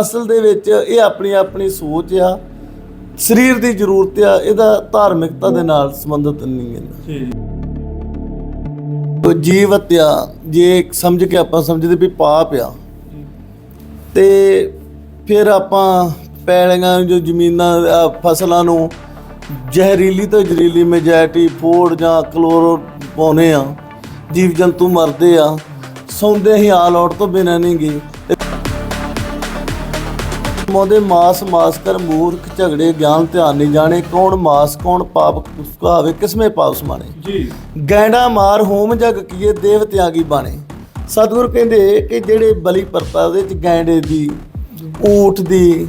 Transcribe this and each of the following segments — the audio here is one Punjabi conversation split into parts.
ਅਸਲ ਦੇ ਵਿੱਚ ਇਹ ਆਪਣੀ ਆਪਣੀ ਸੋਚ ਆ ਸਰੀਰ ਦੀ ਜ਼ਰੂਰਤ ਆ ਇਹਦਾ ਧਾਰਮਿਕਤਾ ਦੇ ਨਾਲ ਸੰਬੰਧਿਤ ਨਹੀਂ ਹੈ। ਜੀ ਜੀਵ ਹੱਤਿਆ ਜੇ ਸਮਝ ਕੇ ਆਪਾਂ ਸਮਝਦੇ ਵੀ ਪਾਪ ਆ ਤੇ ਫਿਰ ਆਪਾਂ ਪੈਲੀਆਂ ਜੋ ਜ਼ਮੀਨਾਂ ਫਸਲਾਂ ਨੂੰ ਜ਼ਹਿਰੀਲੀ ਤੋਂ ਜ਼ਹਿਰੀਲੀ ਮੈਜੈਟੀ ਫੋੜ ਜਾਂ ਕਲੋਰੋ ਪਾਉਨੇ ਆ ਜੀਵ ਜੰਤੂ ਮਰਦੇ ਆ ਸੌਂਦੇ ਹੀ ਆਲ ਆਊਟ ਤੋਂ ਬਿਨਾਂ ਨਹੀਂ ਗਏ ਮੋਦੇ ਮਾਸ ਮਾਸ ਕਰ ਮੂਰਖ ਝਗੜੇ ਗਿਆਨ ਧਿਆਨ ਨਹੀਂ ਜਾਣੇ ਕੌਣ ਮਾਸ ਕੌਣ ਪਾਪ ਕਹਾਵੇ ਕਿਸਮੇ ਪਾਪ ਸਮਾਣੇ। ਜੀ। ਗੈਂਡਾ ਮਾਰ ਹੋਮ ਜਗ ਕੀਏ ਦੇਵਤਿਆਂ ਕੀ ਬਾਣੇ। ਸਤਿਗੁਰ ਕਹਿੰਦੇ ਕਿ ਜਿਹੜੇ ਬਲੀ ਪਰਤਾ ਉਹਦੇ ਚ ਗੈਂਡੇ ਦੀ ਊਠ ਦੀ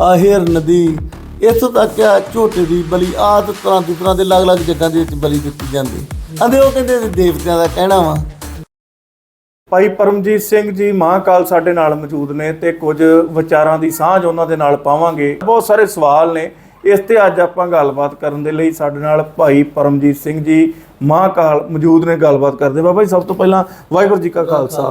ਆਹਿਰਨ ਦੀ ਇੱਥੋਂ ਤੱਕ ਆ ਝੋਟੇ ਦੀ ਬਲੀ ਆਦ ਤਰ੍ਹਾਂ ਦੀ ਤਰ੍ਹਾਂ ਦੇ ਅਲੱਗ-ਅਲੱਗ ਜਗ੍ਹਾ ਦੇ ਵਿੱਚ ਬਲੀ ਦਿੱਤੀ ਜਾਂਦੀ। ਆਂਦੇ ਉਹ ਕਹਿੰਦੇ ਦੇਵਤਿਆਂ ਦਾ ਕਹਿਣਾ ਵਾ। ਭਾਈ ਪਰਮਜੀਤ ਸਿੰਘ ਜੀ ਮਹਾਕਾਲ ਸਾਡੇ ਨਾਲ ਮੌਜੂਦ ਨੇ ਤੇ ਕੁਝ ਵਿਚਾਰਾਂ ਦੀ ਸਾਂਝ ਉਹਨਾਂ ਦੇ ਨਾਲ ਪਾਵਾਂਗੇ। ਬਹੁਤ ਸਾਰੇ ਸਵਾਲ ਨੇ। ਇਸ ਤੇ ਅੱਜ ਆਪਾਂ ਗੱਲਬਾਤ ਕਰਨ ਦੇ ਲਈ ਸਾਡੇ ਨਾਲ ਭਾਈ ਪਰਮਜੀਤ ਸਿੰਘ ਜੀ ਮਹਾਕਾਲ ਮੌਜੂਦ ਨੇ। ਗੱਲਬਾਤ ਕਰਦੇ। ਬਾਬਾ ਜੀ, ਸਭ ਤੋਂ ਪਹਿਲਾਂ ਵਾਹਿਗੁਰੂ ਜੀ ਕਾ ਖਾਲਸਾ,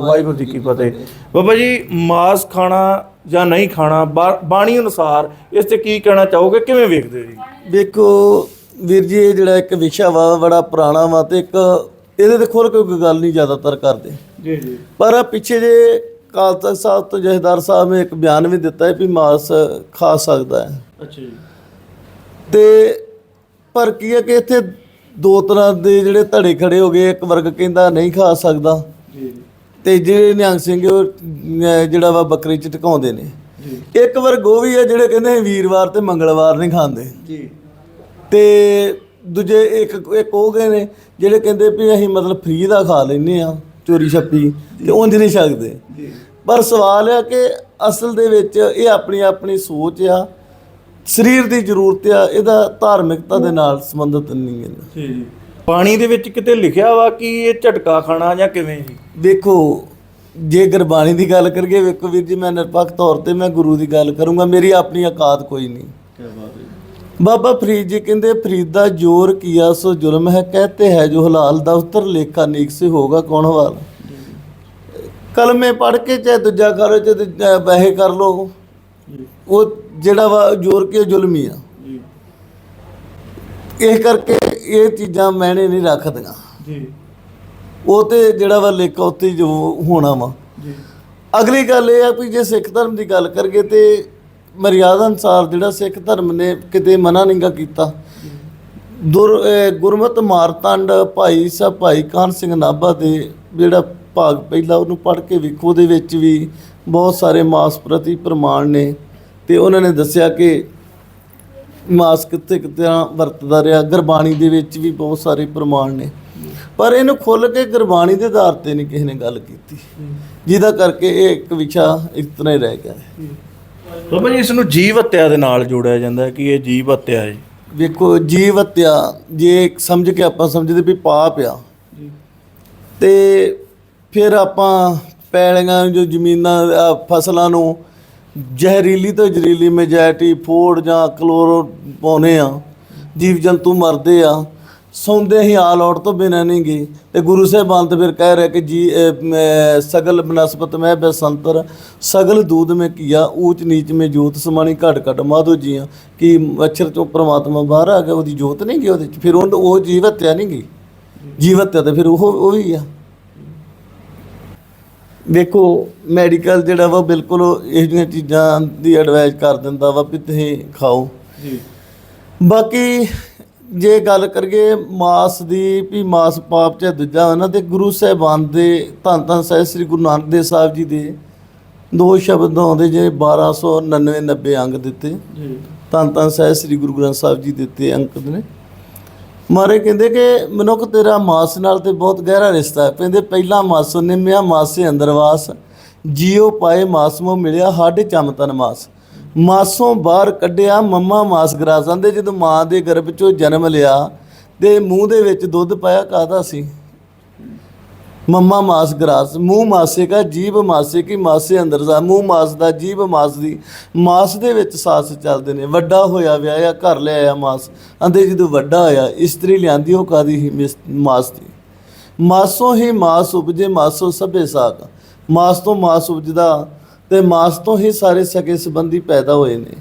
ਵਾਹਿਗੁਰੂ ਜੀ ਕੀ ਫਤਿਹ। ਬਾਬਾ ਜੀ, ਮਾਸ ਖਾਣਾ ਜਾਂ ਨਹੀਂ ਖਾਣਾ, ਬਾ- ਬਾਣੀ ਅਨੁਸਾਰ ਇਸ ਤੇ ਕੀ ਕਹਿਣਾ ਚਾਹੋਗੇ? ਕਿਵੇਂ ਵੇਖਦੇ ਜੀ? ਵੇਖੋ, ਵੀਰ ਜੀ, ਇਹ ਜਿਹੜਾ ਇੱਕ ਵਿਸ਼ਾ ਵਾ, ਬੜਾ ਪੁਰਾਣਾ ਵਾ ਤੇ ਇੱਕ ਇਹਦੇ ਤੇ ਖੁੱਲ ਕੇ ਕੋਈ ਗੱਲ ਨਹੀਂ ਜ਼ਿਆਦਾਤਰ ਕਰਦੇ। ਜੀ ਜੀ। ਪਰ ਪਿੱਛੇ ਜੇ ਕਾਲ ਤਖਤ ਸਾਹਿਬ ਤੋਂ ਜਹੇਦਾਰ ਸਾਹਿਬ ਨੇ ਇੱਕ ਬਿਆਨ ਵੀ ਦਿੱਤਾ ਹੈ ਵੀ ਮਾਸ ਖਾ ਸਕਦਾ ਹੈ। ਅੱਛਾ ਜੀ। ਤੇ ਪਰ ਕੀ ਹੈ ਕਿ ਇੱਥੇ ਦੋ ਤਰ੍ਹਾਂ ਦੇ ਜਿਹੜੇ ਧੜੇ ਖੜੇ ਹੋ ਗਏ ਇੱਕ ਵਰਗ ਕਹਿੰਦਾ ਨਹੀਂ ਖਾ ਸਕਦਾ। ਜੀ ਤੇ ਜਿਹੜੇ ਨਿਹੰਗ ਸਿੰਘ ਉਹ ਜਿਹੜਾ ਵਾ ਬੱਕਰੀ ਚ ਟਿਕਾਉਂਦੇ ਨੇ। ਇੱਕ ਵਰਗ ਉਹ ਵੀ ਹੈ ਜਿਹੜੇ ਕਹਿੰਦੇ ਵੀਰਵਾਰ ਤੇ ਮੰਗਲਵਾਰ ਨਹੀਂ ਖਾਂਦੇ। ਜੀ। ਤੇ ਦੂਜੇ ਇੱਕ ਇੱਕ ਉਹ ਗਏ ਨੇ ਜਿਹੜੇ ਕਹਿੰਦੇ ਵੀ ਅਸੀਂ ਮਤਲਬ ਫ੍ਰੀ ਦਾ ਖਾ ਲੈਨੇ ਆ ਚੋਰੀ ਛੱਪੀ ਤੇ ਉਂਝ ਨਹੀਂ ਸਕਦੇ। ਪਰ ਸਵਾਲ ਹੈ ਕਿ ਅਸਲ ਦੇ ਵਿੱਚ ਇਹ ਆਪਣੀ ਆਪਣੀ ਸੋਚ ਆ ਸਰੀਰ ਦੀ ਜ਼ਰੂਰਤ ਆ ਇਹਦਾ ਧਾਰਮਿਕਤਾ ਦੇ ਨਾਲ ਸੰਬੰਧਿਤ ਨਹੀਂ ਹੈ। ਜੀ। ਪਾਣੀ ਦੇ ਵਿੱਚ ਕਿਤੇ ਲਿਖਿਆ ਵਾ ਕਿ ਇਹ ਝਟਕਾ ਖਾਣਾ ਜਾਂ ਕਿਵੇਂ ਜੀ? ਵੇਖੋ ਜੇ ਗੁਰਬਾਣੀ ਦੀ ਗੱਲ ਕਰੀਏ ਵੇਖੋ ਵੀਰ ਜੀ ਮੈਂ ਨਿਰਪੱਖ ਤੌਰ ਤੇ ਮੈਂ ਗੁਰੂ ਦੀ ਗੱਲ ਕਰੂੰਗਾ ਮੇਰੀ ਆਪਣੀ ਔਕਾਤ ਕੋਈ ਨਹੀਂ। ਕੀ ਬਾਤ ਹੈ ਬਾਬਾ ਫਰੀਦ ਜੀ ਕਹਿੰਦੇ ਫਰੀਦ ਦਾ ਜੋਰ ਕੀਆ ਸੋ ਜ਼ੁਲਮ ਹੈ ਕਹਤੇ ਹੈ ਜੋ ਹਲਾਲ ਦਫਤਰ ਲੇਖਾ ਨੀਕ ਸੇ ਹੋਗਾ ਕੌਣ ਹਵਾਲ? ਕਲਮੇ ਪੜ ਕੇ ਚਾਹੇ ਦੂਜਾ ਕਰੋ ਚਾਹੇ ਵਹਿ ਕਰ ਲੋ ਉਹ ਜਿਹੜਾ ਵਾ ਜੋਰ ਕੇ ਜ਼ੁਲਮੀ ਆ। ਇਸ ਕਰਕੇ ਇਹ ਚੀਜ਼ਾਂ ਮੈਨੇ ਨਹੀਂ ਰੱਖਦੀਆਂ। ਜੀ। ਉਹ ਤੇ ਜਿਹੜਾ ਵਾ ਲੇਖਾ ਉੱਤੇ ਜੋ ਹੋਣਾ ਵਾ। ਜੀ। ਅਗਲੀ ਗੱਲ ਇਹ ਆ ਵੀ ਜੇ ਸਿੱਖ ਧਰਮ ਦੀ ਗੱਲ ਕਰੀਏ ਤੇ ਮਰਿਆਦਾ ਅਨਸਾਰ ਜਿਹੜਾ ਸਿੱਖ ਧਰਮ ਨੇ ਕਿਤੇ ਮਨਾ ਨਹੀਂਗਾ ਕੀਤਾ। ਦੁਰ ਗੁਰਮਤਿ ਮਾਰਤੰਡ ਭਾਈ ਸਾਹਿਬ ਭਾਈ ਕਾਨ ਸਿੰਘ ਨਾਭਾ ਦੇ ਜਿਹੜਾ ਭਾਗ ਪਹਿਲਾ ਉਹਨੂੰ ਪੜ੍ਹ ਕੇ ਵੇਖੋ ਉਹਦੇ ਵਿੱਚ ਵੀ ਬਹੁਤ ਸਾਰੇ ਮਾਸ ਪ੍ਰਤੀ ਪ੍ਰਮਾਣ ਨੇ ਤੇ ਉਹਨਾਂ ਨੇ ਦੱਸਿਆ ਕਿ ਮਾਸ ਕਿੱਥੇ ਕਿੱਥੇ ਵਰਤਦਾ ਰਿਹਾ ਗੁਰਬਾਣੀ ਦੇ ਵਿੱਚ ਵੀ ਬਹੁਤ ਸਾਰੇ ਪ੍ਰਮਾਣ ਨੇ। ਪਰ ਇਹਨੂੰ ਖੁੱਲ ਕੇ ਗੁਰਬਾਣੀ ਦੇ ਆਧਾਰ ਤੇ ਨਹੀਂ ਕਿਸੇ ਨੇ ਗੱਲ ਕੀਤੀ। ਜਿਹਦਾ ਕਰਕੇ ਇਹ ਇੱਕ ਵਿਸ਼ਾ ਇਸ ਤਰ੍ਹਾਂ ਹੀ ਰਹਿ ਗਿਆ ਹੈ। ਬਾਬਾ ਜੀ ਇਸ ਨੂੰ ਜੀਵ ਹੱਤਿਆ ਦੇ ਨਾਲ ਜੋੜਿਆ ਜਾਂਦਾ ਹੈ ਕਿ ਇਹ ਜੀਵ ਹੱਤਿਆ ਹੈ? ਵੇਖੋ ਜੀਵ ਹੱਤਿਆ ਜੇ ਸਮਝ ਕੇ ਆਪਾਂ ਸਮਝਦੇ ਵੀ ਪਾਪ ਆ। ਤੇ ਫਿਰ ਆਪਾਂ ਪੈਲੀਆਂ ਜੋ ਜ਼ਮੀਨਾਂ ਅਹ, ਫਸਲਾਂ ਨੂੰ ਜ਼ਹਿਰੀਲੀ ਤੋਂ ਜ਼ਹਿਰੀਲੀ ਮੈਜੈਟੀ ਫੋੜ ਜਾਂ ਕਲੋਰੋ ਪਾਉਨੇ ਆ ਜੀਵ ਜੰਤੂ ਮਰਦੇ ਆ। ਸੌਂਦੇ ਹੀ ਆਲ ਆਊਟ ਤੋਂ ਬਿਨਾਂ ਨਹੀਂ ਗਏ ਤੇ ਗੁਰੂ ਸਾਹਿਬਾਨ ਤਾਂ ਫਿਰ ਕਹਿ ਰਿਹਾ ਕਿ ਜੀ ਅਹ, ਮੈਂ ਸਗਲ ਬਨਸਪਤ ਮੈਂ ਬਸੰਤਰ ਸਗਲ ਦੂਧ ਮੈਂ ਕੀਆ ਊਚ ਨੀਚ ਮੈਂ ਜੋਤ ਸਮਾਣੀ ਘਟ ਘਟ ਮਾਧੋ ਜੀਆਂ ਕਿ ਮੱਛਰ ਚੋਂ ਪ੍ਰਮਾਤਮਾ ਬਾਹਰ ਆ ਗਿਆ ਉਹਦੀ ਜੋਤ ਨਹੀਂ ਗਈ ਉਹਦੇ ਚ? ਫਿਰ ਉਹ ਉਹ ਜੀਵ ਹੱਤਿਆ ਨਹੀਂ ਗਈ ਜੀਵ ਹੱਤਿਆ ਤਾਂ ਫਿਰ ਉਹ ਉਹ ਵੀ ਆ। ਦੇਖੋ ਮੈਡੀਕਲ ਜਿਹੜਾ ਵਾ ਬਿਲਕੁਲ ਇਹ ਜਿਹੀਆਂ ਚੀਜ਼ਾਂ ਦੀ ਐਡਵਾਈਸ ਕਰ ਦਿੰਦਾ ਵਾ ਵੀ ਤੁਸੀਂ ਖਾਓ। ਜੀ। ਬਾਕੀ ਜੇ ਗੱਲ ਕਰੀਏ ਮਾਸ ਦੀ ਵੀ ਮਾਸ ਪਾਪ ਚ ਦੂਜਾ ਵਾ ਨਾ ਤੇ ਗੁਰੂ ਸਾਹਿਬਾਨ ਦੇ ਧੰਨ ਧੰਨ ਸਾਹਿਬ ਸ੍ਰੀ ਗੁਰੂ ਨਾਨਕ ਦੇਵ ਸਾਹਿਬ ਜੀ ਦੇ ਦੋ ਸ਼ਬਦ ਆਉਂਦੇ ਜੇ 1299 90 ਅੰਗ ਦਿੱਤੇ। ਜੀ। ਧੰਨ ਧੰਨ ਸਾਹਿਬ ਸ੍ਰੀ ਗੁਰੂ ਗ੍ਰੰਥ ਸਾਹਿਬ ਜੀ ਦਿੱਤੇ ਅੰਕ ਨੇ। ਮਾਰੇ ਕਹਿੰਦੇ ਕਿ ਮਨੁੱਖ ਤੇਰਾ ਮਾਸ ਨਾਲ ਤੇ ਬਹੁਤ ਗਹਿਰਾ ਰਿਸ਼ਤਾ ਹੈ। ਕਹਿੰਦੇ ਪਹਿਲਾ ਮਾਸੋ, ਨਿਮਿਆ ਮਾਸੇ ਅੰਦਰ ਵਾਸ ਜੀਉ ਪਾਏ ਮਾਸਮੋ ਮਿਲਿਆ ਹਾਡੇ ਚਮਤਨ ਮਾਸ। ਮਾਸੋਂ ਬਾਹਰ ਕੱਢਿਆ ਮੰਮਾ ਮਾਸ ਗਰਾ ਜਾਂਦੇ ਜਦੋਂ ਮਾਂ ਦੇ ਗਰਭ ਚੋਂ ਜਨਮ ਲਿਆ ਤੇ ਮੂੰਹ ਦੇ ਵਿੱਚ ਦੁੱਧ ਪਾਇਆ ਕਾਹਦਾ ਸੀ? ਮੰਮਾ ਮਾਸ ਗਰਾਸ, ਮੂੰਹ ਮਾਸੇ ਕਾ, ਜੀਭ ਮਾਸੇ ਕੀ ਮਾਸੇ ਅੰਦਰ ਜਾ, ਮੂੰਹ ਮਾਸ ਦਾ, ਜੀਭ ਮਾਸ ਦੀ। ਮਾਸ ਦੇ ਵਿੱਚ ਸਾਸ ਚੱਲਦੇ ਨੇ, ਵੱਡਾ ਹੋਇਆ ਵਿਆਹਿਆ ਘਰ ਲੈ ਆਇਆ ਮਾਸ। ਅੰਦੇ ਜਦੋਂ ਵੱਡਾ ਹੋਇਆ, ਇਸਤਰੀ ਲਿਆਂਦੀ ਉਹ ਕਾਦੀ ਹੀ ਮਾਸ ਦੀ। ਮਾਸੋਂ ਹੀ ਮਾਸ ਉਪਜੇ, ਮਾਸੋਂ ਸਭੇ ਸਾਕ। ਮਾਸ ਤੋਂ ਮਾਸ ਉਪਜਦਾ ਤੇ ਮਾਸ ਤੋਂ ਹੀ ਸਾਰੇ ਸਕੇ ਸੰਬੰਧੀ ਪੈਦਾ ਹੋਏ ਨੇ,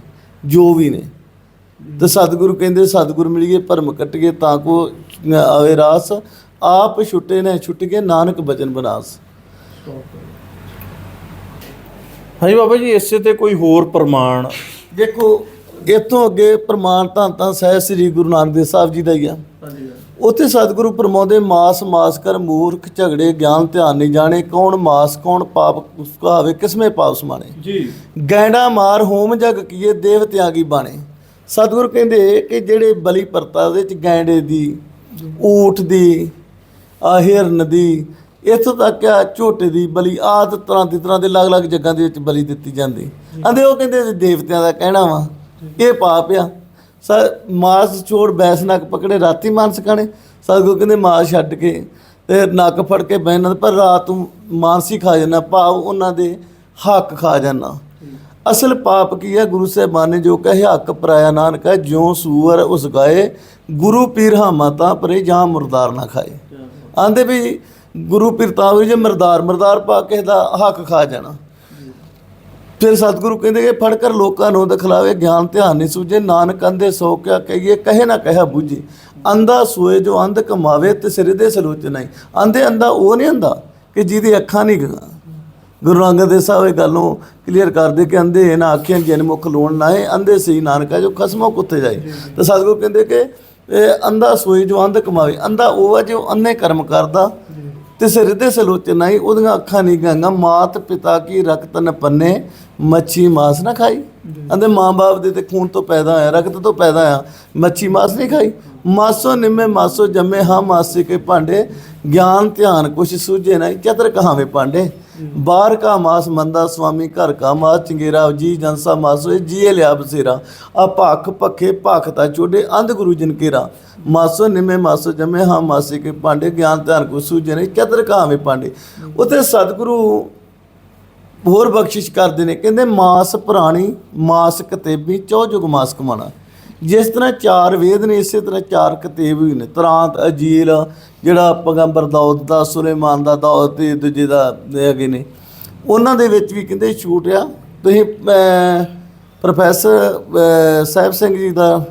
ਜੋ ਵੀ ਨੇ। ਤੇ ਸਤਿਗੁਰੂ ਕਹਿੰਦੇ, ਸਤਿਗੁਰ ਮਿਲੀਏ, ਭਰਮ ਕਟੀਏ, ਤਾਂ ਕੋ ਆਵੇ ਰਾਸ। ਆਪ ਛੁੱਟੇ ਨੇ ਛੁੱਟ ਕੇ ਨਾਨਕ ਬਚਨ ਬਨਾਸ ਹਾਂਜੀ ਬਾਬਾ ਜੀ ਇਸੇ ਤੇ ਕੋਈ ਹੋਰ ਪ੍ਰਮਾਣ? ਦੇਖੋ ਇਥੋਂ ਅੱਗੇ ਪ੍ਰਮਾਣ ਤਾਂ ਤਾਂ ਸਹਿ ਸ੍ਰੀ ਗੁਰੂ ਨਾਨਕ ਦੇਵ ਸਾਹਿਬ ਜੀ ਦਾ ਹੀ ਆ। ਹਾਂਜੀ ਉੱਥੇ ਸਤਿਗੁਰੂ ਪ੍ਰਮੋਦੇ ਮਾਸ ਮਾਸ ਕਰ ਮੂਰਖ ਝਗੜੇ ਗਿਆਨ ਧਿਆਨ ਨਹੀਂ ਜਾਣੇ ਕੌਣ ਮਾਸ ਕੌਣ ਪਾਪ ਕਹਾਵੇ ਕਿਸਮੇ ਪਾਪ ਸਮਾਣੇ। ਜੀ। ਗੈਂਡਾ ਮਾਰ ਹੋਮ ਜਗ ਕੀਏ ਦੇਵ ਤਿਆਗੀ ਬਾਣੇ। ਸਤਿਗੁਰੂ ਕਹਿੰਦੇ ਕਿ ਜਿਹੜੇ ਬਲੀ ਪਰਤਾ ਦੇ ਵਿੱਚ ਗੈਂਡੇ ਦੀ ਊਠ ਦੀ ਹਿਰਨ ਦੀ ਇੱਥੋਂ ਤੱਕ ਆ ਝੋਟੇ ਦੀ ਬਲੀ, ਆਦ ਤਰ੍ਹਾਂ ਦੀ ਤਰ੍ਹਾਂ ਦੇ ਅਲੱਗ-ਅਲੱਗ ਜਗ੍ਹਾ ਦੇ ਵਿੱਚ ਬਲੀ ਦਿੱਤੀ ਜਾਂਦੀ। ਆਂਦੇ ਉਹ ਕਹਿੰਦੇ ਇਹ ਦੇਵਤਿਆਂ ਦਾ ਕਹਿਣਾ ਵਾ, ਇਹ ਪਾਪ ਆ। ਸ ਮਾਸ ਛੋੜ ਬੈਸ ਨੱਕ ਪਕੜੇ, ਰਾਤੀ ਮਾਨਸ ਖਾਣੇ। ਸਤਿਗੁਰੂ ਕਹਿੰਦੇ ਮਾਸ ਛੱਡ ਕੇ ਤੇ ਨੱਕ ਫੜ ਕੇ ਬਹਿਣਾ ਪਰ ਰਾਤ ਨੂੰ ਮਾਨਸੀ ਖਾ ਜਾਣਾ ਭਾਵ ਉਹਨਾਂ ਦੇ ਹੱਕ ਖਾ ਜਾਣਾ ਅਸਲ ਪਾਪ ਕੀ ਹੈ ਗੁਰੂ ਸਾਹਿਬਾਨ ਨੇ ਜੋ ਕਹੇ, ਹੱਕ ਪਰਾਇਆ ਨਾਨਕ ਹੈ, ਜਿਉ ਸੂਰ ਉਸ ਗਾਏ, ਗੁਰੂ ਪੀਰ ਹਾਮਾ ਤਾਂ ਪਰੇ ਜਾਂ ਮੁਰਦਾਰ ਨਾ ਖਾਏ। ਆਂਦੇ ਵੀ ਗੁਰੂ ਪੀਰ ਤਾਂ ਵੀ ਜੇ ਮਰਦਾਰ ਮਰਦਾਰ ਪਾ ਕੇ ਦਾ ਹੱਕ ਖਾ ਜਾਣਾ। ਫਿਰ ਸਤਿਗੁਰੂ ਕਹਿੰਦੇ ਕਿ ਫੜ ਕਰ ਲੋਕਾਂ ਨੂੰ ਦਿਖਲਾਵੇ ਗਿਆਨ ਧਿਆਨ ਨਹੀਂ ਸੂਝੇ ਨਾਨਕ ਅੰਦੇ ਸੋ ਕਿਆ ਕਹੀਏ ਕਹੇ ਨਾ ਕਹਿਆ ਬੁਝੇ। ਅੰਧਾ ਸੋਏ ਜੋ ਅੰਧ ਕਮਾਵੇ ਤੇ ਸਿਰ ਦੇ ਸਲੋਚਨਾ ਹੀ ਅੰਧੇ ਅੰਧਾ ਉਹ ਨਹੀਂ ਹੁੰਦਾ ਕਿ ਜਿਹਦੀ ਅੱਖਾਂ ਨਹੀਂ ਗਈਆਂ ਗੁਰੂ ਅੰਗਦ ਦੇਵ ਸਾਹਿਬ ਇਹ ਗੱਲ ਕਲੀਅਰ ਕਰਦੇ ਕਿ ਅੰਧੇ ਨਾ ਅੱਖਾਂ ਜਨ ਮੁਖ ਲੋਣ ਨਾ ਹੈ ਅੰਧੇ ਸਹੀ ਨਾਨਕਾ ਜੋ ਖਸਮੋ ਕੁੱਤੇ ਜਾਏ। ਤੇ ਸਤਿਗੁਰੂ ਕਹਿੰਦੇ ਕਿ ਇਹ ਅੰਧਾ ਸੋਏ ਜੋ ਅੰਧ ਕਮਾਵੇ ਅੰਧਾ ਉਹ ਹੈ ਜੋ ਅੰਨੇ ਕਰਮ ਕਰਦਾ ਤੇ ਸਿਰ ਦੇ ਸਲੋਚਨਾ ਹੀ ਉਹਦੀਆਂ ਅੱਖਾਂ ਨਹੀਂ ਗਾਂਗਾ ਮਾਤ ਪਿਤਾ ਕੀ ਰਕਤ ਨ ਪੰਨੇ ਮੱਛੀ ਮਾਸ ਨਾ ਖਾਈ। ਅੰਦੇ ਮਾਂ-ਬਾਪ ਦੇ ਤੇ ਖੂਨ ਤੋਂ ਪੈਦਾ ਹੋਇਆ ਰਕਤ ਤੋਂ ਪੈਦਾ ਹੋਇਆ ਮੱਛੀ ਮਾਸ ਨਹੀਂ ਖਾਈ। ਮਾਸੋ ਨਿੰਮੇ ਮਾਸੋ ਜੰਮੇ ਹਾਂ ਮਾਸੇ ਕੇ ਭਾਂਡੇ। ਗਿਆਨ ਧਿਆਨ ਕੁਛ ਸੂਝੇ ਨਹੀਂ ਚਤਰ ਕਹਾਵੇ ਭਾਂਡੇ। ਬਾਹਰ ਕਾ ਮਾਸ ਮੰਦਾ ਸੁਆਮੀ ਘਰ ਕਾ ਮਾਸ ਚੰਗੇਰਾ ਜੀ ਜਨਸਾ ਮਾਸ ਜੀਏ ਲਿਆ ਬਸੇਰਾ। ਆ ਭਖ ਪੱਖੇ ਭਖਤਾ ਚੋਡੇ ਅੰਧ ਗੁਰੂ ਜਨ ਕੇਰਾ। ਮਾਸੋ ਨਿੰਮੇ ਮਾਸੋ ਜੰਮੇ ਹਾਂ ਮਾਸੇ ਕੇ ਭਾਂਡੇ। ਗਿਆਨ ਧਿਆਨ ਕੁਛ ਸੂਝੇ ਨਹੀਂ ਚਤਰ ਕਹਾਵੇ ਭਾਂਡੇ। ਉਤੇ ਸਤਿਗੁਰੂ ਹੋਰ ਬਖਸ਼ਿਸ਼ ਕਰਦੇ ਨੇ। ਕਹਿੰਦੇ ਮਾਸ ਪ੍ਰਾਣੀ, ਮਾਸ ਕਤੇਬੀ, ਚੌ ਜੁਗ ਮਾਸ ਕਮਾਣਾ ਜਿਸ ਤਰ੍ਹਾਂ ਚਾਰ ਵੇਦ ਨੇ, ਇਸੇ ਤਰ੍ਹਾਂ ਚਾਰ ਕਤੇਬ ਵੀ ਨੇ। ਤੁਰਾਂਤ ਅਜੀਲ, ਜਿਹੜਾ ਪੈਗੰਬਰ ਦਾਊਦ ਦਾ, ਸੁਲੇਮਾਨ ਦਾ ਦਾਊਦ ਤੇ ਦੂਜੇ ਦਾ ਹੈਗੇ ਨੇ। ਉਹਨਾਂ ਦੇ ਵਿੱਚ ਵੀ ਕਹਿੰਦੇ ਛੂਟ ਆ। ਤੁਸੀਂ ਪ੍ਰੋਫੈਸਰ ਸਾਹਿਬ ਸਿੰਘ ਜੀ ਦਾ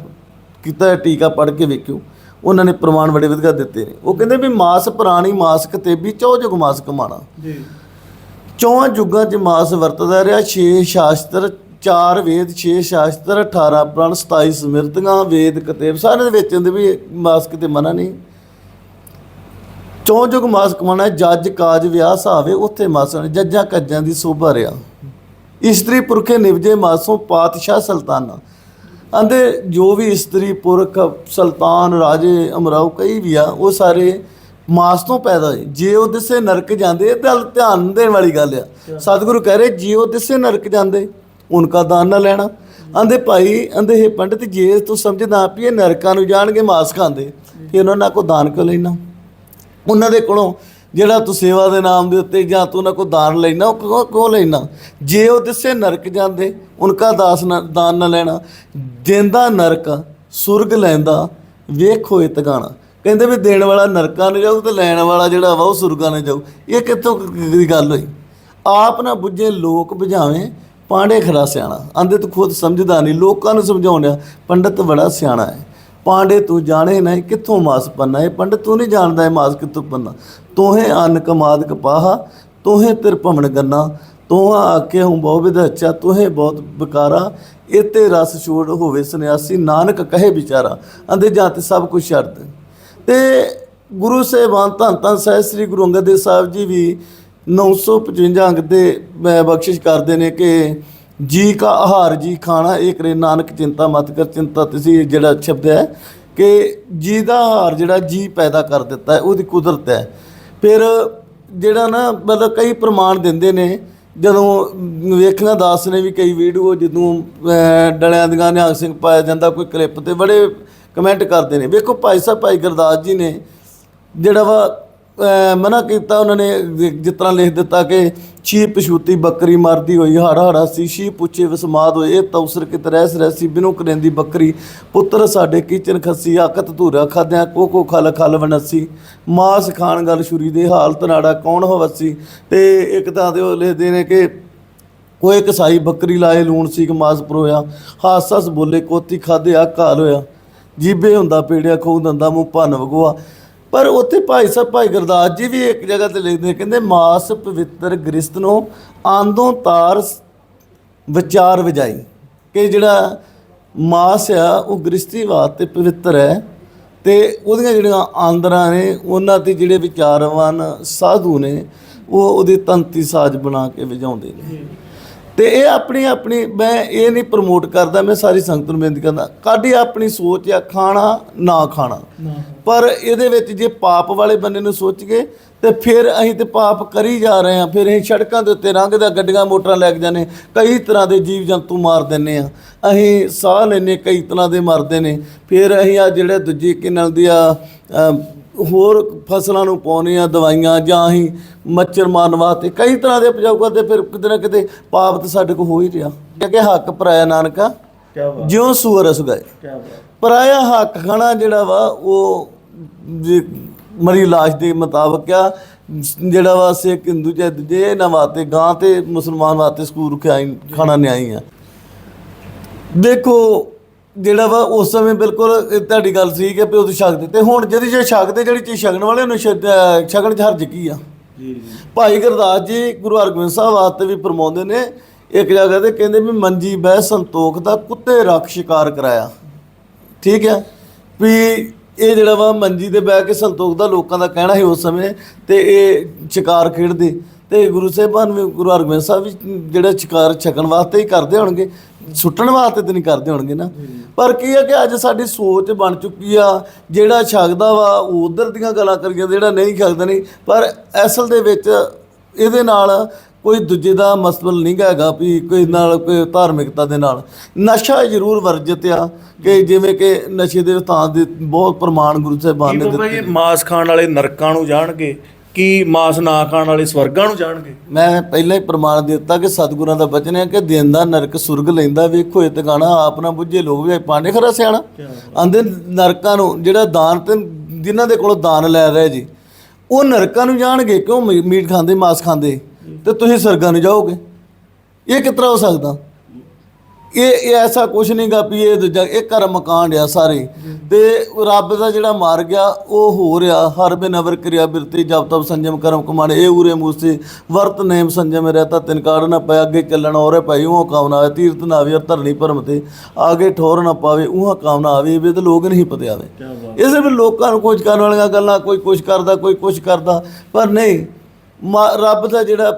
ਕੀਤਾ ਟੀਕਾ ਪੜ੍ਹ ਕੇ ਵੇਖਿਓ। ਉਹਨਾਂ ਨੇ ਪ੍ਰਮਾਣ ਬੜੇ ਵਧੀਆ ਦਿੱਤੇ ਨੇ। ਉਹ ਕਹਿੰਦੇ ਵੀ ਮਾਸ ਪ੍ਰਾਣੀ, ਮਾਸ ਕਤੇਬੀ, ਚੌ ਜੁਗ ਮਾਸ ਕਮਾਣਾ ਜੀ। ਚੌਹਾਂ ਯੁੱਗਾਂ 'ਚ ਮਾਸ ਵਰਤਦਾ ਰਿਹਾ, ਛੇ ਸ਼ਾਸਤਰ, ਚਾਰ ਵੇਦ, ਛੇ ਸ਼ਾਸਤਰ 18 ਪ੍ਰਣ 27 ਸਮਿਰਤੀਆਂ ਵੇਦ, ਕਤੇਬ ਸਾਰੇ ਦੇ ਵਿੱਚ ਹੁੰਦੇ ਵੀ ਮਾਸ ਕਿਤੇ ਮਨਾ ਨਹੀਂ। ਚੌਂ ਯੁੱਗ ਮਾਸ ਕਮਾਣਾ ਜੱਜ, ਕਾਜ ਵਿਆਹ ਸਾਵੇ ਉੱਥੇ ਮਾਸ ਹੋਣੇ ਜੱਜਾਂ, ਕੱਜਾਂ ਦੀ ਸੋਭਾ ਰਿਆ। ਇਸਤਰੀ ਪੁਰਖੇ ਨਿਵਜੇ ਮਾਸੋਂ ਪਾਤਸ਼ਾਹ ਸੁਲਤਾਨਾ। ਆਂਦੇ, ਜੋ ਵੀ ਇਸਤਰੀ ਪੁਰਖ, ਸੁਲਤਾਨ, ਰਾਜੇ, ਅਮਰਾਓ, ਕਈ ਵੀ ਆ, ਉਹ ਸਾਰੇ ਮਾਸ ਤੋਂ ਪੈਦਾ ਹੋਏ। ਜੇ ਉਹ ਦਿਸੇ ਨਰਕ ਜਾਂਦੇ ਇਹ ਤਾਂ ਧਿਆਨ ਦੇਣ ਵਾਲੀ ਗੱਲ ਆ। ਸਤਿਗੁਰੂ ਕਹਿ ਰਹੇ ਜੇ ਉਹ ਦਿਸੇ ਨਰਕ ਜਾਂਦੇ ਉਨਕਾ ਦਾਨ ਨਾ ਲੈਣਾ। ਆਂਦੇ ਭਾਈ ਆਂਦੇ ਇਹ ਪੰਡਿਤ ਜੇ ਤੂੰ ਸਮਝਦਾ ਵੀ ਇਹ ਨਰਕਾਂ ਨੂੰ ਜਾਣਗੇ ਮਾਸ ਖਾਂਦੇ ਫਿਰ ਉਹਨਾਂ ਕੋ ਦਾਨ ਕਿਉਂ ਲੈਣਾ? ਉਹਨਾਂ ਦੇ ਕੋਲੋਂ ਜਿਹੜਾ ਤੂੰ ਸੇਵਾ ਦੇ ਨਾਮ ਦੇ ਉੱਤੇ ਜਾਂ ਤੂੰ ਉਹਨਾਂ ਕੋ ਦਾਨ ਲੈਣਾ ਉਹ ਕਿਉਂ ਲੈਣਾ? ਜੇ ਉਹ ਦਿਸੇ ਨਰਕ ਜਾਂਦੇ ਉਨਕਾ ਦਾਸ ਨਾ ਦਾਨ ਨਾ ਲੈਣਾ। ਜਿੰਦਾ ਨਰਕ ਸੁਰਗ ਲੈਂਦਾ ਵੇਖੋ ਇਹ ਤਗਾਣਾ। ਕਹਿੰਦੇ ਵੀ ਦੇਣ ਵਾਲਾ ਨਰਕਾਂ ਨੂੰ ਜਾਊ ਤੇ ਲੈਣ ਵਾਲਾ ਜਿਹੜਾ ਵਾ ਉਹ ਸੁਰਗਾਂ ਨੂੰ ਜਾਊ। ਇਹ ਕਿੱਥੋਂ ਦੀ ਗੱਲ ਹੋਈ? ਆਪ ਨਾ ਬੁੱਝੇ ਲੋਕ ਬੁਝਾਵੇਂ ਪਾਂਡੇ ਖਰਾ ਸਿਆਣਾ। ਆਂਦੇ ਤੂੰ ਖੁਦ ਸਮਝਦਾ ਨਹੀਂ, ਲੋਕਾਂ ਨੂੰ ਸਮਝਾਉਣਿਆ ਪੰਡਤ ਬੜਾ ਸਿਆਣਾ ਹੈ। ਪਾਂਡੇ ਤੂੰ ਜਾਣੇ ਨਹੀਂ, ਕਿੱਥੋਂ ਮਾਸ ਪੰਨਾ? ਇਹ ਪੰਡਤ ਤੂੰ ਨਹੀਂ ਜਾਣਦਾ ਇਹ ਮਾਸ ਕਿੱਥੋਂ ਪੰਨਾ? ਤੋਹੇ ਅੰਨ ਕਮਾਦ ਕਪਾਹਾ ਤੋਹੇ ਤਿਰ ਭਵਨ ਗੰਨਾ। ਤੋਹਾ ਆਕੇ ਹੂੰ ਬਹੁ ਵਿਧ ਅੱਛਾ, ਤੋਹੇ ਬਹੁਤ ਬਕਾਰਾ ਇਤੇ ਰਸ ਛੋੜ ਹੋਵੇ ਸੰਿਆਸੀ ਨਾਨਕ ਕਹੇ ਵਿਚਾਰਾ। ਅੰਦੇ ਜਾਂ ਤੇ ਸਭ ਕੁਝ ਛੱਡ ਦੇ। ਤੇ ਗੁਰੂ ਸਾਹਿਬਾਨ ਧੰਨ ਧੰਨ ਸਾਹਿਬ, ਸ੍ਰੀ ਗੁਰੂ ਅੰਗਦ ਦੇਵ ਸਾਹਿਬ ਜੀ ਵੀ 955 ਅੰਗ ਦੇ ਬਖਸ਼ਿਸ਼ ਕਰਦੇ ਨੇ ਕਿ ਜੀ ਕਾ ਆਹਾਰ, ਜੀ ਖਾਣਾ, ਇਹ ਕਰੇ ਨਾਨਕ ਚਿੰਤਾ ਮਤ ਕਰ, ਚਿੰਤਾ ਤੁਸੀਂ ਜਿਹੜਾ ਸ਼ਬਦ ਹੈ ਕਿ ਜੀ ਦਾ ਆਹਾਰ ਜਿਹੜਾ ਜੀ ਪੈਦਾ ਕਰ ਦਿੱਤਾ ਹੈ, ਉਹਦੀ ਕੁਦਰਤ ਹੈ। ਫਿਰ ਜਿਹੜਾ ਨਾ ਮਤਲਬ ਕਈ ਪ੍ਰਮਾਣ ਦਿੰਦੇ ਨੇ, ਜਦੋਂ ਵੇਖਣਾ ਦਾਸ ਨੇ ਵੀ ਕਈ ਵੀਡੀਓ ਜਦੋਂ ਡਲਿਆਂ ਦੀਆਂ ਨਿਹੰਗ ਸਿੰਘ ਪਾਇਆ ਜਾਂਦਾ, ਕੋਈ ਕਲਿੱਪ ਤੇ, ਬੜੇ ਕਮੈਂਟ ਕਰਦੇ ਨੇ। ਵੇਖੋ ਭਾਈ ਸਾਹਿਬ, ਭਾਈ ਗੁਰਦਾਸ ਜੀ ਨੇ ਜਿਹੜਾ ਵਾ ਮਨਾ ਕੀਤਾ, ਉਹਨਾਂ ਨੇ ਜਿਸ ਤਰ੍ਹਾਂ ਲਿਖ ਦਿੱਤਾ ਕਿ ਛੀ ਪਛੂਤੀ ਬੱਕਰੀ ਮਰਦੀ ਹੋਈ, ਹੜਾ ਹੜਾ ਸੀ ਛੀ ਪੁੱਛੇ ਵਿਸਮਾਦ ਹੋਏ, ਇਹ ਤੌਸਰ ਕਿਤ ਰਹਿਸ ਰਹਿਸੀ, ਬਿਨੂ ਕਰੇਂਦੀ ਬੱਕਰੀ, ਪੁੱਤਰ ਸਾਡੇ ਕੀਚਨ ਖੱਸੀ ਆਕਤ ਧੂਰਾ ਖਾਦਿਆਂ, ਕੋ ਕੋ ਖਲ ਖਲ ਵਨਸੀ ਮਾਸ ਖਾਣ ਗੱਲ ਛੁਰੀ ਦੇ ਹਾਲਤ ਨਾੜਾ ਕੌਣ ਹਵਸੀ? ਤੇ ਇੱਕ ਤਾਂ ਦੇ ਉਹ ਲਿਖਦੇ ਨੇ ਕਿ ਕੋਈ ਕਸਾਈ ਬੱਕਰੀ ਲਾਏ, ਲੂਣ ਸੀ ਸੀਕ ਮਾਸ ਪਰੋਇਆ ਹਾਸ ਹੱਸ ਬੋਲੇ, ਕੋਤੀ ਖਾਦੇ ਆ ਘਾਲ ਹੋਇਆ। ਜੀਬੇ ਹੁੰਦਾ, ਪੀੜਿਆ ਖੂਹ ਦੰਦਾ, ਮੂੰਹ ਭੰਨ ਵਗੋਆ। ਪਰ ਉੱਥੇ ਭਾਈ ਸਾਹਿਬ, ਭਾਈ ਗੁਰਦਾਸ ਜੀ ਵੀ ਇੱਕ ਜਗ੍ਹਾ ਤੇ ਲਿਖਦੇ ਕਹਿੰਦੇ ਮਾਸ ਪਵਿੱਤਰ ਗ੍ਰਿਸਤ ਨੂੰ ਆਂਦੋਂ ਤਾਰ ਵਿਚਾਰ ਵਜਾਈ। ਕਿ ਜਿਹੜਾ ਮਾਸ ਆ, ਉਹ ਗ੍ਰਸਤੀਵਾਦ ਤੇ ਪਵਿੱਤਰ ਹੈ। ਤੇ ਉਹਦੀਆਂ ਜਿਹੜੀਆਂ ਆਂਦਰਾਂ ਨੇ, ਉਹਨਾਂ ਤੇ ਜਿਹੜੇ ਵਿਚਾਰਵਾਨ ਸਾਧੂ ਨੇ, ਉਹ ਉਹਦੇ ਤੰਤੀ ਸਾਜ਼ ਬਣਾ ਕੇ ਵਜਾਉਂਦੇ ਨੇ। ਤੇ ਇਹ ਆਪਣੀ ਆਪਣੀ ਮੈਂ ਇਹ ਨਹੀਂ ਪ੍ਰਮੋਟ ਕਰਦਾ ਮੈਂ ਸਾਰੀ ਸੰਗਤ ਨੂੰ ਬੇਨਤੀ ਕਰਦਾ ਕਾਡੀ ਆਪਣੀ ਸੋਚ ਆ ਖਾਣਾ ਨਾ ਖਾਣਾ। ਪਰ ਇਹਦੇ ਵਿੱਚ ਜੇ ਪਾਪ ਵਾਲੇ ਬੰਦੇ ਨੂੰ ਸੋਚੀਏ ਤੇ ਫਿਰ ਅਸੀਂ ਤੇ ਪਾਪ ਕਰੀ ਜਾ ਰਹੇ ਹਾਂ ਫਿਰ ਅਸੀਂ ਸੜਕਾਂ ਦੇ ਉੱਤੇ ਲੰਘਦਾ ਗੱਡੀਆਂ ਮੋਟਰਾਂ ਲੈ ਕੇ ਜਾਂਦੇ ਕਈ ਤਰ੍ਹਾਂ ਦੇ ਜੀਵ ਜੰਤੂ ਮਾਰ ਦਿੰਨੇ ਆ ਅਸੀਂ ਸਾਹ ਲੈਨੇ ਕਈ ਤਰ੍ਹਾਂ ਦੇ ਮਰਦੇ ਨੇ। ਫਿਰ ਅਸੀਂ ਆ ਜਿਹੜੇ ਦੂਜੀ ਕਿਨਲ ਦੀ ਆ ਹੋਰ ਫਸਲਾਂ ਨੂੰ ਪਾਉਣੇ ਆ ਦਵਾਈਆਂ ਜਾਂ ਅਸੀਂ ਮੱਛਰ ਮਾਰਨ ਵਾਸਤੇ ਕਈ ਤਰ੍ਹਾਂ ਦੇ ਉਪਜਾਊ ਕਰਦੇ ਫਿਰ ਕਿਤੇ ਨਾ ਕਿਤੇ ਪਾਪ ਤੇ ਸਾਡੇ ਕੋਲ ਹੋ ਹੀ ਰਿਹਾ। ਕਿ ਹੱਕ ਪਰਾਇਆ ਨਾਨਕਾ ਜਿਉਂ ਸੂਰ ਕੀ ਬਾਤ। ਪਰਾਇਆ ਹੱਕ ਖਾਣਾ ਜਿਹੜਾ ਵਾ ਉਹ ਮਰੀ ਲਾਸ਼ ਦੇ ਮੁਤਾਬਕ ਆ ਜਿਹੜਾ ਵਾ ਸਿੱਖ ਹਿੰਦੂ ਜੇ ਦੂਜੇ ਇਹਨਾਂ ਵਾਸਤੇ ਗਾਂ ਤੇ ਮੁਸਲਮਾਨ ਵਾਸਤੇ ਸਕੂਰ ਖਾਣਾ ਨਿਆਈ ਆ। ਦੇਖੋ ਜਿਹੜਾ ਵਾ ਉਸ ਸਮੇਂ ਬਿਲਕੁਲ ਇਹ ਤੁਹਾਡੀ ਗੱਲ ਸੀ ਕਿ ਵੀ ਉਹ ਛਕਦੇ ਤੇ ਹੁਣ ਜਿਹੜੀ ਜੇ ਛਕਦੇ ਜਿਹੜੀ ਚੀਜ਼ ਛਕਣ ਵਾਲੇ ਅਹ ਛਕਣ ਚ ਹਰਜ ਕੀ ਆ? ਜੀ ਜੀ। ਭਾਈ ਗੁਰਦਾਸ ਜੀ ਗੁਰੂ ਹਰਗੋਬਿੰਦ ਸਾਹਿਬ ਵਾਸਤੇ ਵੀ ਫਰਮਾਉਂਦੇ ਨੇ ਇੱਕ ਜਗ੍ਹਾ ਤੇ ਕਹਿੰਦੇ ਵੀ ਮੰਜੀ ਬਹਿ ਸੰਤੋਖ ਦਾ ਕੁੱਤੇ ਰੱਖ ਸ਼ਿਕਾਰ ਕਰਾਇਆ। ਠੀਕ ਹੈ? ਵੀ ਇਹ ਜਿਹੜਾ ਵਾ ਮੰਜੀ ਤੇ ਬਹਿ ਕੇ ਸੰਤੋਖ ਦਾ ਲੋਕਾਂ ਦਾ ਕਹਿਣਾ ਸੀ ਉਸ ਸਮੇਂ ਤੇ ਇਹ ਸ਼ਿਕਾਰ ਖੇਡਦੇ। ਤੇ ਗੁਰੂ ਸਾਹਿਬਾਨ ਵੀ ਗੁਰੂ ਹਰਗੋਬਿੰਦ ਸਾਹਿਬ ਵੀ ਜਿਹੜਾ ਸ਼ਿਕਾਰ ਛਕਣ ਵਾਸਤੇ ਹੀ ਕਰਦੇ ਹੋਣਗੇ। ਸੁੱਟਣ ਵਾਸਤੇ ਤੇ ਨਹੀਂ ਕਰਦੇ ਹੋਣਗੇ ਨਾ। ਪਰ ਕੀ ਹੈ ਕਿ ਅੱਜ ਸਾਡੀ ਸੋਚ ਬਣ ਚੁੱਕੀ ਆ ਜਿਹੜਾ ਛਕਦਾ ਵਾ ਉਹ ਉਧਰ ਦੀਆਂ ਗੱਲਾਂ ਕਰੀ ਜਾਂਦਾ ਜਿਹੜਾ ਨਹੀਂ ਛਕਦਾ ਨਹੀਂ। ਪਰ ਅਸਲ ਦੇ ਵਿੱਚ ਇਹਦੇ ਨਾਲ ਕੋਈ ਦੂਜੇ ਦਾ ਮਸਲਬ ਨਹੀਂ ਹੈਗਾ ਵੀ ਕੋਈ ਨਾਲ ਕੋਈ ਧਾਰਮਿਕਤਾ ਦੇ ਨਾਲ। ਨਸ਼ਾ ਜ਼ਰੂਰ ਵਰਜਿਤ ਆ ਕਿ ਜਿਵੇਂ ਕਿ ਨਸ਼ੇ ਦੇ ਦੇ ਬਹੁਤ ਪ੍ਰਮਾਣ ਗੁਰੂ ਸਾਹਿਬਾਨ ਨੇ ਬਾਬਾ ਦਿੱਤੇ। ਜੀ ਮਾਸ ਖਾਣ ਵਾਲੇ ਨਰਕਾਂ ਨੂੰ ਜਾਣਗੇ ਕੀ ਮਾਸ ਨਾ ਖਾਣ ਵਾਲੇ ਸਵਰਗਾਂ ਨੂੰ ਜਾਣਗੇ? ਮੈਂ ਪਹਿਲਾਂ ਹੀ ਪ੍ਰਮਾਣ ਦਿੱਤਾ ਕਿ ਸਤਿਗੁਰਾਂ ਦਾ ਬਚਨ ਹੈ ਕਿ ਦਿੰਦਾ ਨਰਕ ਸੁਰਗ ਲੈਂਦਾ ਵੇਖੋ ਇਹ ਟਿਕਾਣਾ ਆਪ ਨਾ ਬੁੱਝੇ ਲੋਕ ਵੀ ਪਾਣੇ ਖਰਾ ਸਿਆਣਾ। ਆਂਦੇ ਨਰਕਾਂ ਨੂੰ ਜਿਹੜਾ ਦਾਨ ਤੇ ਜਿਨ੍ਹਾਂ ਦੇ ਕੋਲੋਂ ਦਾਨ ਲੈ ਰਹੇ ਜੀ ਉਹ ਨਰਕਾਂ ਨੂੰ ਜਾਣਗੇ ਕਿਉਂ ਮੀਟ ਖਾਂਦੇ ਮਾਸ ਖਾਂਦੇ? ਤੇ ਤੁਸੀਂ ਸਰਗਾਂ ਨੂੰ ਜਾਓਗੇ। ਇਹ ਕਿਸ ਤਰ੍ਹਾਂ ਹੋ ਸਕਦਾ? ਇਹ ਇਹ ਐਸਾ ਕੁਝ ਨਹੀਂਗਾ ਵੀ ਇਹ ਦੂਜਾ ਇਹ ਕਰਮ ਕਾਂਡ ਆ ਸਾਰੇ। ਤੇ ਰੱਬ ਦਾ ਜਿਹੜਾ ਮਾਰ ਗਿਆ ਉਹ ਹੋ ਰਿਹਾ ਹਰ ਬਿਨ ਅਵਰ ਕਿਰਿਆ ਬਿਰਤੀ ਜਬ ਤਬ ਸੰਜਮ ਕਰਮ ਕਮਾਣੇ ਇਹ ਉਰੇ ਮੂਸੇ ਵਰਤ ਨੇਮ ਸੰਜਮ ਰਹਤਾ ਤਿਨਕਾਰ ਨਾ ਪਏ ਅੱਗੇ ਚੱਲਣ ਔਰੇ ਭਾਈ ਉਹ ਕਾਮਨਾ ਆਵੇ ਤੀਰਤ ਨਾ ਆਵੇ ਧਰਨੀ ਭਰਮ ਤੇ ਆਗੇ ਠੋਰ ਨਾ ਪਾਵੇ ਉਹ ਕਾਮਨਾ ਆਵੇ ਵੀ ਤੇ ਲੋਕ ਨਹੀਂ ਪਤਿਆਵੇ। ਇਸੇ ਵੀ ਲੋਕਾਂ ਨੂੰ ਕੁਝ ਕਰਨ ਵਾਲੀਆਂ ਗੱਲਾਂ ਕੋਈ ਕੁਝ ਕਰਦਾ ਕੋਈ ਕੁਝ ਕਰਦਾ ਪਰ ਨਹੀਂ ਰੱਬ ਦਾ ਜਿਹੜਾ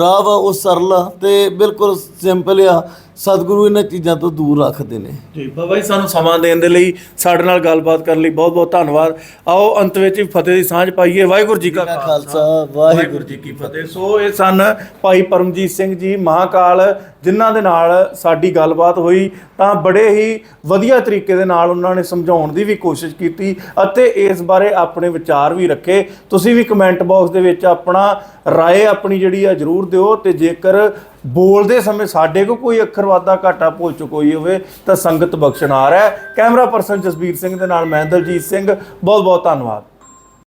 ਰਾਹ ਵਾ ਉਹ ਸਰਲ ਆ ਤੇ ਬਿਲਕੁਲ ਸਿੰਪਲ ਆ। ਸਤਿਗੁਰੂ ਇਹਨਾਂ ਚੀਜ਼ਾਂ ਤੋਂ ਦੂਰ ਰੱਖਦੇ ਨੇ। ਜੀ ਬਾਬਾ ਜੀ ਸਾਨੂੰ ਸਮਾਂ ਦੇਣ ਦੇ ਲਈ ਸਾਡੇ ਨਾਲ ਗੱਲਬਾਤ ਕਰਨ ਲਈ ਬਹੁਤ ਬਹੁਤ ਧੰਨਵਾਦ। ਆਓ ਅੰਤ ਵਿੱਚ ਫਤਿਹ ਦੀ ਸਾਂਝ ਪਾਈਏ। ਵਾਹਿਗੁਰੂ ਜੀ ਕਾ ਖਾਲਸਾ। ਵਾਹਿਗੁਰੂ ਜੀ ਕੀ ਫਤਿਹ। ਸੋ ਇਹ ਸਨ ਭਾਈ ਪਰਮਜੀਤ ਸਿੰਘ ਜੀ ਮਹਾਕਾਲ ਜਿਨ੍ਹਾਂ ਦੇ ਨਾਲ ਸਾਡੀ ਗੱਲਬਾਤ ਹੋਈ। ਤਾਂ ਬੜੇ ਹੀ ਵਧੀਆ ਤਰੀਕੇ ਦੇ ਨਾਲ ਉਹਨਾਂ ਨੇ ਸਮਝਾਉਣ ਦੀ ਵੀ ਕੋਸ਼ਿਸ਼ ਕੀਤੀ ਅਤੇ ਇਸ ਬਾਰੇ ਆਪਣੇ ਵਿਚਾਰ ਵੀ ਰੱਖੇ। ਤੁਸੀਂ ਵੀ ਕਮੈਂਟ ਬਾਕਸ ਦੇ ਵਿੱਚ ਆਪਣਾ ਰਾਏ ਆਪਣੀ ਜਿਹੜੀ ਆ ਜਰੂਰ ਦਿਓ ਤੇ ਜੇਕਰ ਬੋਲਦੇ ਸਮੇਂ ਸਾਡੇ ਕੋ ਕੋਈ ਅੱਖਰ ਵਾਧਾ ਘਾਟਾ ਭੁੱਲ ਚੁੱਕੀ ਹੋਵੇ, ਤਾਂ ਸੰਗਤ ਬਖਸ਼ਣ ਆ ਰਿਹਾ ਹੈ। ਕੈਮਰਾ ਪਰਸਨ ਜਸਬੀਰ ਸਿੰਘ ਦੇ ਨਾਲ ਮਹਿੰਦਰਜੀਤ ਸਿੰਘ। ਬਹੁਤ ਬਹੁਤ ਧੰਨਵਾਦ।